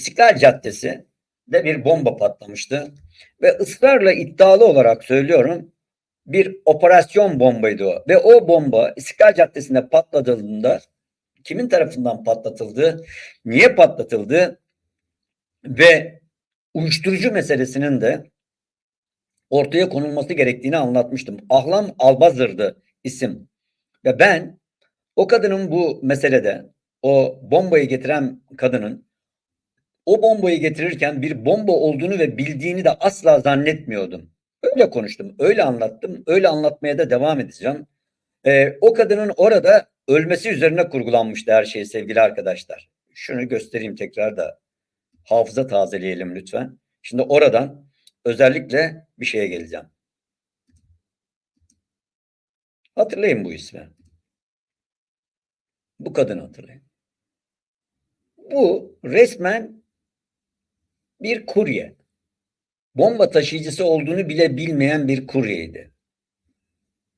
İstiklal Caddesi de bir bomba patlamıştı. Ve ısrarla iddialı olarak söylüyorum bir operasyon bombaydı o. Ve o bomba İstiklal Caddesi'nde patladığında kimin tarafından patlatıldı, niye patlatıldı ve uyuşturucu meselesinin de ortaya konulması gerektiğini anlatmıştım. Ahlam Albazır'dı isim. Ve ben o kadının bu meselede o bombayı getiren kadının o bombayı getirirken bir bomba olduğunu ve bildiğini de asla zannetmiyordum. Öyle konuştum, öyle anlattım, öyle anlatmaya da devam edeceğim. Ee, o kadının orada ölmesi üzerine kurgulanmıştı her şey sevgili arkadaşlar. Şunu göstereyim tekrar da hafıza tazeleyelim lütfen. Şimdi oradan özellikle bir şeye geleceğim. Hatırlayın bu ismi. Bu kadını hatırlayın. Bu resmen bir kurye. Bomba taşıyıcısı olduğunu bile bilmeyen bir kuryeydi.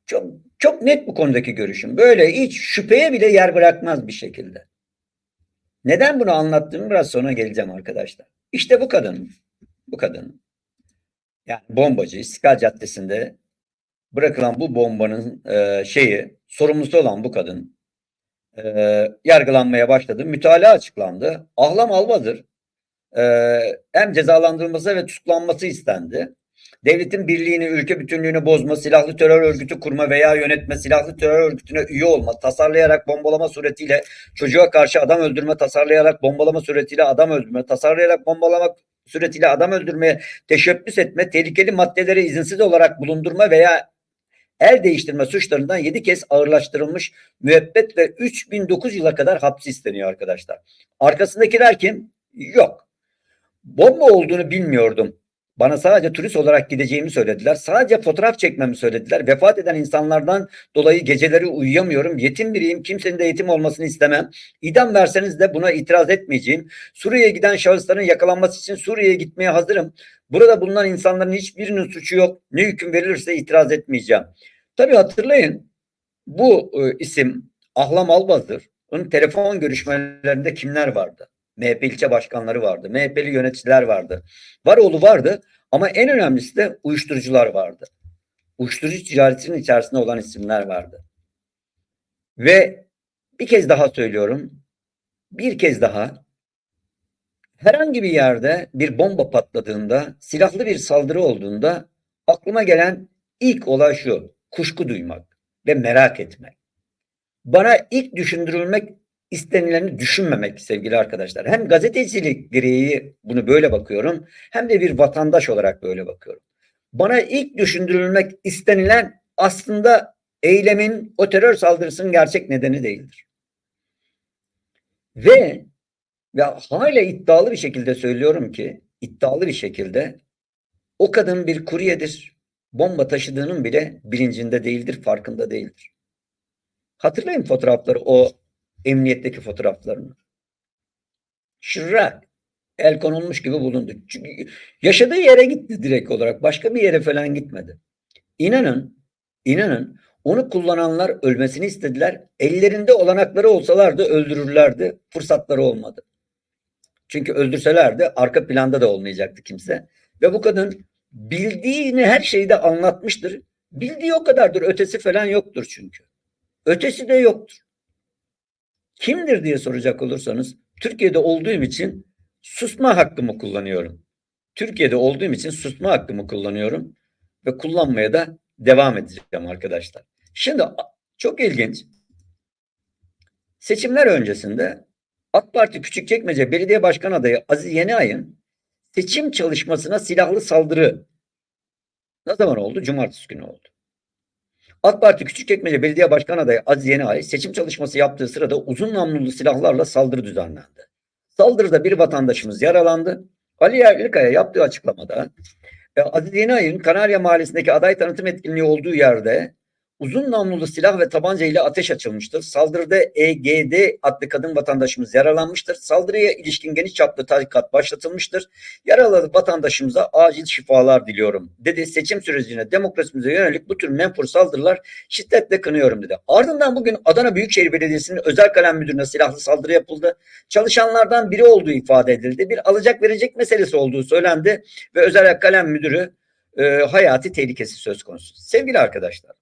Çok çok net bu konudaki görüşüm. Böyle hiç şüpheye bile yer bırakmaz bir şekilde. Neden bunu anlattığımı biraz sonra geleceğim arkadaşlar. İşte bu kadın, bu kadın yani bombacı İstiklal Caddesi'nde bırakılan bu bombanın e, şeyi sorumlusu olan bu kadın e, yargılanmaya başladı. Mütalaa açıklandı. Ahlam Albadır e, hem cezalandırılması ve tutuklanması istendi. Devletin birliğini, ülke bütünlüğünü bozma, silahlı terör örgütü kurma veya yönetme, silahlı terör örgütüne üye olma, tasarlayarak bombalama suretiyle çocuğa karşı adam öldürme, tasarlayarak bombalama suretiyle adam öldürme, tasarlayarak bombalamak suretiyle adam öldürmeye teşebbüs etme, tehlikeli maddeleri izinsiz olarak bulundurma veya el değiştirme suçlarından 7 kez ağırlaştırılmış müebbet ve 3009 yıla kadar hapis isteniyor arkadaşlar. Arkasındakiler kim? Yok. Bomba olduğunu bilmiyordum. Bana sadece turist olarak gideceğimi söylediler. Sadece fotoğraf çekmemi söylediler. Vefat eden insanlardan dolayı geceleri uyuyamıyorum. Yetim biriyim. Kimsenin de yetim olmasını istemem. İdam verseniz de buna itiraz etmeyeceğim. Suriye'ye giden şahısların yakalanması için Suriye'ye gitmeye hazırım. Burada bulunan insanların hiçbirinin suçu yok. Ne hüküm verilirse itiraz etmeyeceğim. Tabii hatırlayın bu e, isim Ahlam Albaz'dır. Onun telefon görüşmelerinde kimler vardı? MHP ilçe başkanları vardı. MHP'li yöneticiler vardı. Varoğlu vardı ama en önemlisi de uyuşturucular vardı. Uyuşturucu ticaretinin içerisinde olan isimler vardı. Ve bir kez daha söylüyorum. Bir kez daha herhangi bir yerde bir bomba patladığında, silahlı bir saldırı olduğunda aklıma gelen ilk olay şu. Kuşku duymak ve merak etmek. Bana ilk düşündürülmek istenileni düşünmemek sevgili arkadaşlar. Hem gazetecilik gereği bunu böyle bakıyorum hem de bir vatandaş olarak böyle bakıyorum. Bana ilk düşündürülmek istenilen aslında eylemin o terör saldırısının gerçek nedeni değildir. Ve ve hala iddialı bir şekilde söylüyorum ki iddialı bir şekilde o kadın bir kuryedir. Bomba taşıdığının bile bilincinde değildir, farkında değildir. Hatırlayın fotoğrafları o emniyetteki fotoğraflarını. Şırrak el konulmuş gibi bulundu. Çünkü yaşadığı yere gitti direkt olarak. Başka bir yere falan gitmedi. İnanın, inanın onu kullananlar ölmesini istediler. Ellerinde olanakları olsalardı öldürürlerdi. Fırsatları olmadı. Çünkü öldürselerdi arka planda da olmayacaktı kimse. Ve bu kadın bildiğini her şeyde anlatmıştır. Bildiği o kadardır. Ötesi falan yoktur çünkü. Ötesi de yoktur. Kimdir diye soracak olursanız Türkiye'de olduğum için susma hakkımı kullanıyorum. Türkiye'de olduğum için susma hakkımı kullanıyorum ve kullanmaya da devam edeceğim arkadaşlar. Şimdi çok ilginç. Seçimler öncesinde AK Parti Küçükçekmece Belediye Başkan adayı Aziz Yeniay'ın seçim çalışmasına silahlı saldırı ne zaman oldu? Cumartesi günü oldu. AK Parti Küçükçekmece Belediye Başkan adayı Aziz Yeniay seçim çalışması yaptığı sırada uzun namlulu silahlarla saldırı düzenlendi. Saldırıda bir vatandaşımız yaralandı. Ali Yerlikaya yaptığı açıklamada e, Aziz Yeniay'ın Kanarya Mahallesi'ndeki aday tanıtım etkinliği olduğu yerde uzun namlulu silah ve tabanca ile ateş açılmıştır. Saldırıda EGD adlı kadın vatandaşımız yaralanmıştır. Saldırıya ilişkin geniş çaplı tahkikat başlatılmıştır. Yaralı vatandaşımıza acil şifalar diliyorum dedi. Seçim sürecine demokrasimize yönelik bu tür menfur saldırılar şiddetle kınıyorum dedi. Ardından bugün Adana Büyükşehir Belediyesi'nin özel kalem müdürüne silahlı saldırı yapıldı. Çalışanlardan biri olduğu ifade edildi. Bir alacak verecek meselesi olduğu söylendi ve özel kalem müdürü e, hayati tehlikesi söz konusu. Sevgili arkadaşlar,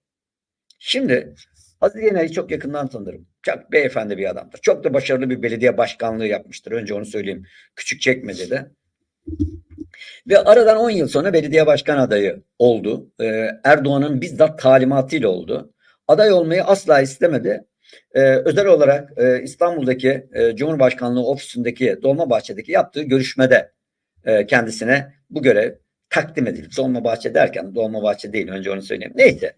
şimdi Aziz Yener'i çok yakından tanırım. Çok beyefendi bir adamdır. Çok da başarılı bir belediye başkanlığı yapmıştır. Önce onu söyleyeyim. Küçük çekmecede. Ve aradan 10 yıl sonra belediye başkan adayı oldu. Ee, Erdoğan'ın bizzat talimatıyla oldu. Aday olmayı asla istemedi. Ee, özel olarak e, İstanbul'daki e, Cumhurbaşkanlığı ofisindeki Dolmabahçe'deki yaptığı görüşmede e, kendisine bu görev takdim edildi. Dolmabahçe derken Dolmabahçe değil önce onu söyleyeyim. Neyse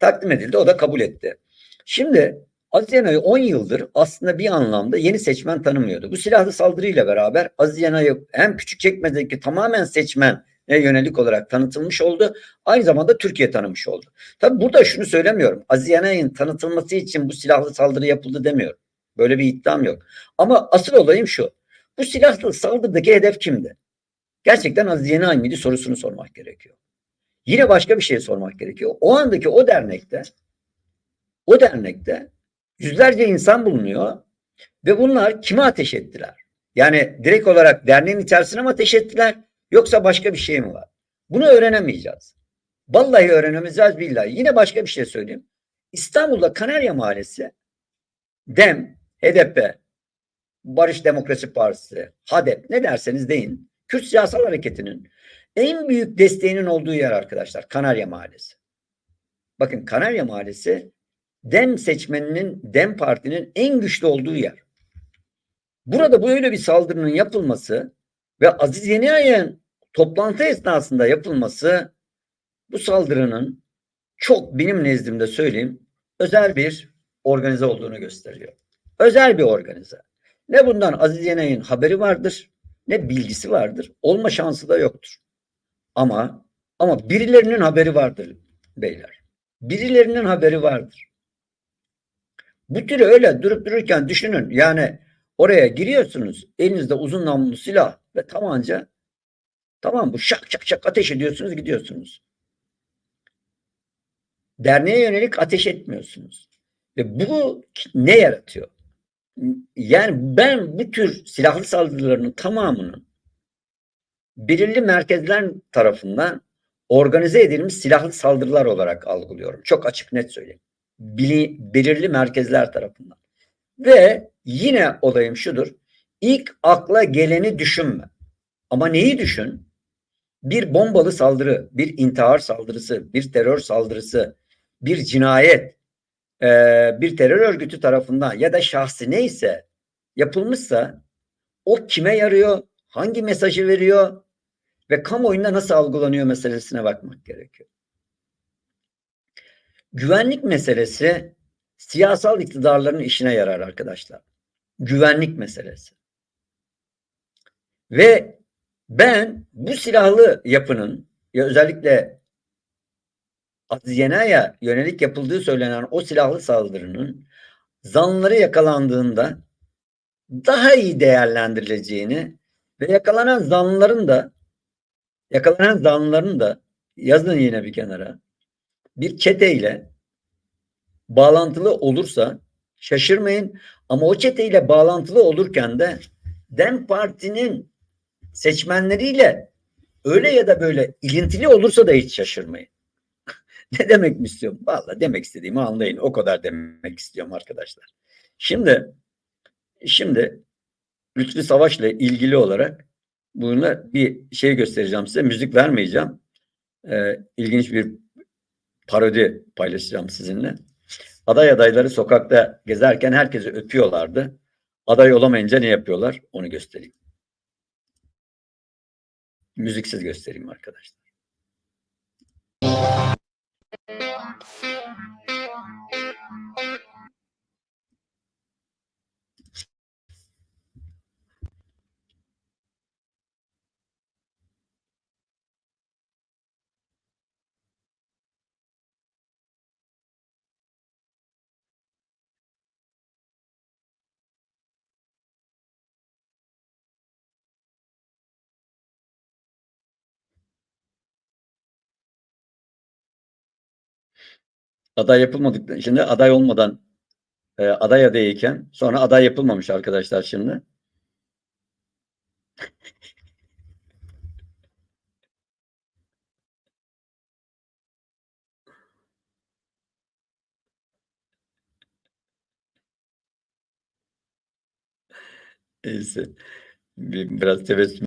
takdim edildi o da kabul etti. Şimdi Aziz Yanay'ı 10 yıldır aslında bir anlamda yeni seçmen tanımıyordu. Bu silahlı saldırıyla beraber Aziz Yanay'ı hem Küçükçekmece'deki tamamen seçmen yönelik olarak tanıtılmış oldu. Aynı zamanda Türkiye tanımış oldu. Tabi burada şunu söylemiyorum. Aziz Yanay'ın tanıtılması için bu silahlı saldırı yapıldı demiyorum. Böyle bir iddiam yok. Ama asıl olayım şu. Bu silahlı saldırıdaki hedef kimdi? Gerçekten Aziz Yanay mıydı sorusunu sormak gerekiyor. Yine başka bir şey sormak gerekiyor. O andaki o dernekte o dernekte yüzlerce insan bulunuyor ve bunlar kime ateş ettiler? Yani direkt olarak derneğin içerisine mi ateş ettiler yoksa başka bir şey mi var? Bunu öğrenemeyeceğiz. Vallahi öğrenemeyeceğiz billahi. Yine başka bir şey söyleyeyim. İstanbul'da Kanarya Mahallesi DEM, HDP, Barış Demokrasi Partisi, HADEP ne derseniz deyin. Kürt Siyasal Hareketi'nin en büyük desteğinin olduğu yer arkadaşlar Kanarya Mahallesi. Bakın Kanarya Mahallesi Dem seçmeninin, Dem partinin en güçlü olduğu yer. Burada böyle bir saldırının yapılması ve Aziz Yeniay'ın toplantı esnasında yapılması bu saldırının çok benim nezdimde söyleyeyim özel bir organize olduğunu gösteriyor. Özel bir organize. Ne bundan Aziz Yenay'ın haberi vardır ne bilgisi vardır. Olma şansı da yoktur. Ama ama birilerinin haberi vardır beyler. Birilerinin haberi vardır. Bu türü öyle durup dururken düşünün. Yani oraya giriyorsunuz. Elinizde uzun namlulu silah ve tabanca. Tamam bu şak şak şak ateş ediyorsunuz gidiyorsunuz. Derneğe yönelik ateş etmiyorsunuz. Ve bu ne yaratıyor? Yani ben bu tür silahlı saldırıların tamamının belirli merkezler tarafından organize edilmiş silahlı saldırılar olarak algılıyorum. Çok açık net söyleyeyim bili, belirli merkezler tarafından. Ve yine olayım şudur. İlk akla geleni düşünme. Ama neyi düşün? Bir bombalı saldırı, bir intihar saldırısı, bir terör saldırısı, bir cinayet, bir terör örgütü tarafından ya da şahsi neyse yapılmışsa o kime yarıyor, hangi mesajı veriyor ve kamuoyunda nasıl algılanıyor meselesine bakmak gerekiyor. Güvenlik meselesi siyasal iktidarların işine yarar arkadaşlar. Güvenlik meselesi. Ve ben bu silahlı yapının ya özellikle Yena'ya yönelik yapıldığı söylenen o silahlı saldırının zanları yakalandığında daha iyi değerlendirileceğini ve yakalanan zanlıların da yakalanan zanlıların da yazın yine bir kenara bir çeteyle bağlantılı olursa şaşırmayın. Ama o çeteyle bağlantılı olurken de DEM Parti'nin seçmenleriyle öyle ya da böyle ilintili olursa da hiç şaşırmayın. ne demek mi istiyorum? Vallahi demek istediğimi anlayın. O kadar demek istiyorum arkadaşlar. Şimdi şimdi Lütfi Savaş'la ilgili olarak buna bir şey göstereceğim size. Müzik vermeyeceğim. Ee, ilginç bir parodi paylaşacağım sizinle. Aday adayları sokakta gezerken herkesi öpüyorlardı. Aday olamayınca ne yapıyorlar? Onu göstereyim. Müziksiz göstereyim arkadaşlar. Aday yapılmadık. Şimdi aday olmadan e, aday adayıyken sonra aday yapılmamış arkadaşlar şimdi. Neyse. Bir- Biraz tebessüm